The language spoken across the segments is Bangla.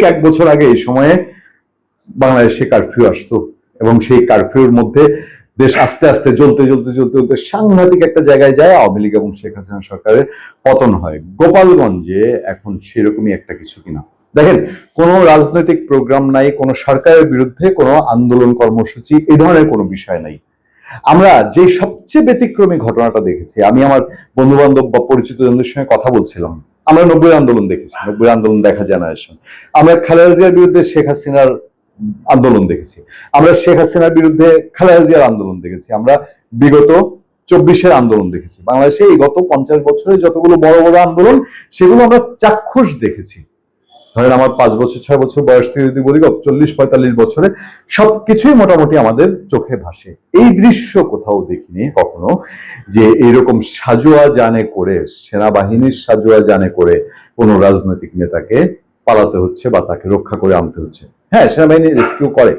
ঠিক এক বছর আগে এই সময়ে বাংলাদেশে কারফিউ আসতো এবং সেই কারফিউর মধ্যে দেশ আস্তে আস্তে জ্বলতে জ্বলতে জ্বলতে জ্বলতে সাংঘাতিক একটা জায়গায় যায় আওয়ামী লীগ এবং শেখ হাসিনা সরকারের পতন হয়। গোপালগঞ্জে এখন সেরকমই একটা কিছু কিনা। দেখেন, কোনো রাজনৈতিক প্রোগ্রাম নাই, কোনো সরকারের বিরুদ্ধে কোনো আন্দোলন কর্মসূচি এই ধরনের কোনো বিষয় নাই। আমরা যে সবচেয়ে ব্যতিক্রমী ঘটনাটা দেখেছি, আমি আমার বন্ধু বান্ধব বা পরিচিত জনদের সঙ্গে কথা বলছিলাম। আমরা নব্বই আন্দোলন দেখেছি, নব্বই আন্দোলন দেখা জেনারেশন আমরা খালেদা জিয়ার বিরুদ্ধে শেখ হাসিনার আন্দোলন দেখেছি। আমরা শেখ হাসিনার বিরুদ্ধে খালেদা জিয়ার আন্দোলন দেখেছি। আমরা বিগত চব্বিশের আন্দোলন দেখেছি। বাংলাদেশে এই গত পঞ্চাশ বছরে যতগুলো বড় বড় আন্দোলন, সেগুলো আমরা চাক্ষুষ দেখেছি। ধরেন আমার পাঁচ বছর, ছয় বছর বয়স থেকে যদি বলি গত চল্লিশ, পঁয়তাল্লিশ বছরে সবকিছুই মোটামুটি আমাদের চোখে ভাসে। এই দৃশ্য কোথাও দেখিনি কখনো যে এরকম সাজোয়া জানে করে, সেনাবাহিনীর সাজোয়া জানে করে কোনো রাজনৈতিক নেতাকে পালাতে হচ্ছে বা তাকে রক্ষা করে আনতে হচ্ছে। হ্যাঁ সেনাবাহিনী রেস্কিউ করে।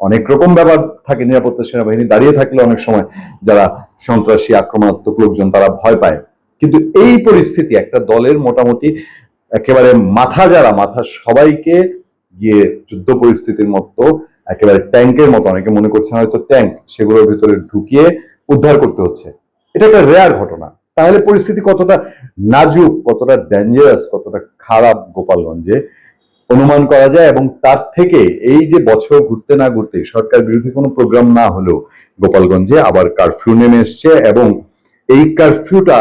অনেক রকম ব্যাপার থাকে, নিরাপত্তা সেনাবাহিনী দাঁড়িয়ে থাকলে অনেক সময় যারা সন্ত্রাসী, আক্রমণাত্মক লোকজন তারা ভয় পায়। কিন্তু এই পরিস্থিতি একটা দলের মোটামুটি একেবারে মাথা যারা, মাথা সবাইকে গিয়ে যুদ্ধ পরিস্থিতির মতো, একেবারে ট্যাঙ্কের মতো, অনেকে মনে করছেন হয়তো ট্যাঙ্ক, সেগুলোর ভিতরে ঢুকিয়ে উদ্ধার করতে হচ্ছে। এটা একটা রেয়ার ঘটনা। তাহলে পরিস্থিতি কতটা নাজুক, কতটা ডেঞ্জারাস কতটা খারাপ গোপালগঞ্জে অনুমান করা যায় এবং তার থেকে এই যে বছর ঘুরতে না ঘুরতে, সরকার বিরোধী কোনো প্রোগ্রাম না হলেও গোপালগঞ্জে আবার কারফিউ নেমে এসছে এবং এই কারফিউটা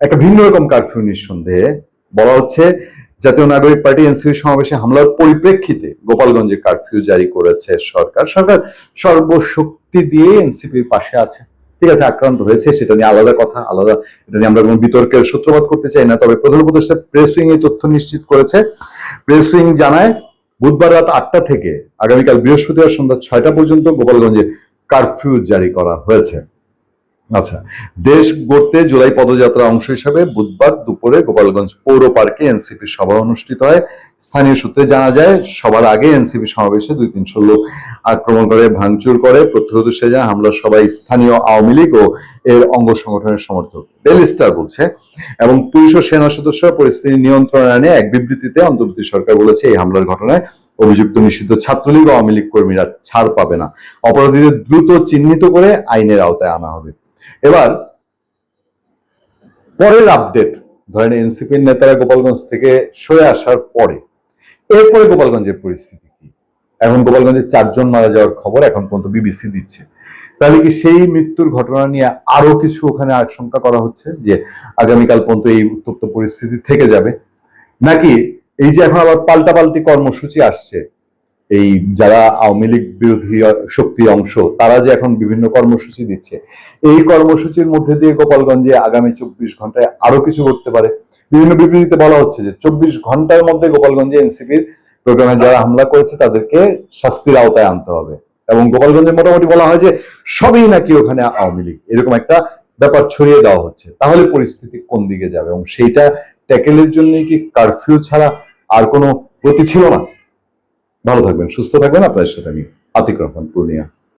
একটা ভিন্ন রকম কারফিউ নিঃসন্দেহে। বলা হচ্ছে, জাতীয় নাগরিক পার্টি এনসিপি সমাবেশে হামলার পরিপ্রেক্ষিতে গোপালগঞ্জে কারফিউ জারি করেছে সরকার। সরকার সর্বশক্তি দিয়ে এনসিপির পাশে আছে। ঠিক আছে, আক্রান্ত হয়েছে, সেটা নিয়ে আলাদা কথা, আলাদা, এটা নিয়ে আমরা কোনো বিতর্কের সূত্রপাত করতে চাই না, তবে প্রধান উপদেষ্টা প্রেস উইং এই তথ্য নিশ্চিত করেছে। প্রেস উইং জানায়, বুধবার রাত আটটা থেকে আগামীকাল বৃহস্পতিবার সন্ধ্যা ছয়টা পর্যন্ত গোপালগঞ্জে কারফিউ জারি করা হয়েছে। আচ্ছা দেশ গড়তে জুলাই পদযাত্রা অংশ হিসেবে বুধবার দুপুরে গোপালগঞ্জ পৌর পার্কে এনসিপি সভা অনুষ্ঠিত হয়। স্থানীয় সূত্রে জানা যায়, সবার আগে এনসিপি সমাবেশে দুই তিনশো লোক আক্রমণ করে, ভাঙচুর করে, প্রত্যহ যায় হামলা সবাই স্থানীয় আওয়ামী লীগ ও এর অঙ্গ সংগঠনের সমর্থক। ডেলি স্টার বলছে, এবং পুলিশ ও সেনা সদস্যরা পরিস্থিতি নিয়ন্ত্রণে আনে এক বিবৃতিতে অন্তর্বর্তী সরকার বলেছে, এই হামলার ঘটনায় অভিযুক্ত নিষিদ্ধ ছাত্রলীগ ও আওয়ামী লীগ কর্মীরা ছাড় পাবে না। অপরাধীদের দ্রুত চিহ্নিত করে আইনের আওতায় আনা হবে। এবার, পরের আপডেট ধরেন এনসিপির নেতারা গোপালগঞ্জ থেকে সরে আসার পরে। এরপরে গোপালগঞ্জের পরিস্থিতি কি? এখন গোপালগঞ্জে চারজন মারা যাওয়ার খবর এখন পর্যন্ত বিবিসি দিচ্ছে। তাহলে কি সেই মৃত্যুর ঘটনা নিয়ে আরও কিছু ওখানে আশঙ্কা করা হচ্ছে যে আগামীকাল পর্যন্ত এই উত্তপ্ত পরিস্থিতি থেকে যাবে? নাকি এই যে এখন আবার পাল্টাপাল্টি কর্মসূচি আসছে, এই যারা আওয়ামী লীগ বিরোধী শক্তি অংশ, তারা যে এখন বিভিন্ন কর্মসূচি দিচ্ছে, এই কর্মসূচির মধ্যে দিয়ে গোপালগঞ্জে আগামী চব্বিশ ঘন্টায় আরও কিছু করতে পারে? বিভিন্ন বিবৃতিতে বলা হচ্ছে যে চব্বিশ ঘণ্টার মধ্যে গোপালগঞ্জে এনসিপির প্রোগ্রামে যারা হামলা করেছে, তাদেরকে শাস্তির আওতায় আনতে হবে। এবং গোপালগঞ্জে মোটামুটি বলা হয় যে সবই নাকি ওখানে আওয়ামী লীগ। এরকম একটা ব্যাপার ছড়িয়ে দেওয়া হচ্ছে। তাহলে পরিস্থিতি কোন দিকে যাবে? এবং সেইটা ট্যাকেলের জন্য কি কারফিউ ছাড়া আর কোনো গতি ছিল না? ভালো থাকবেন, সুস্থ থাকবেন। আপনাদের সাথে আমি আতিক রহমান, পূর্ণিয়া।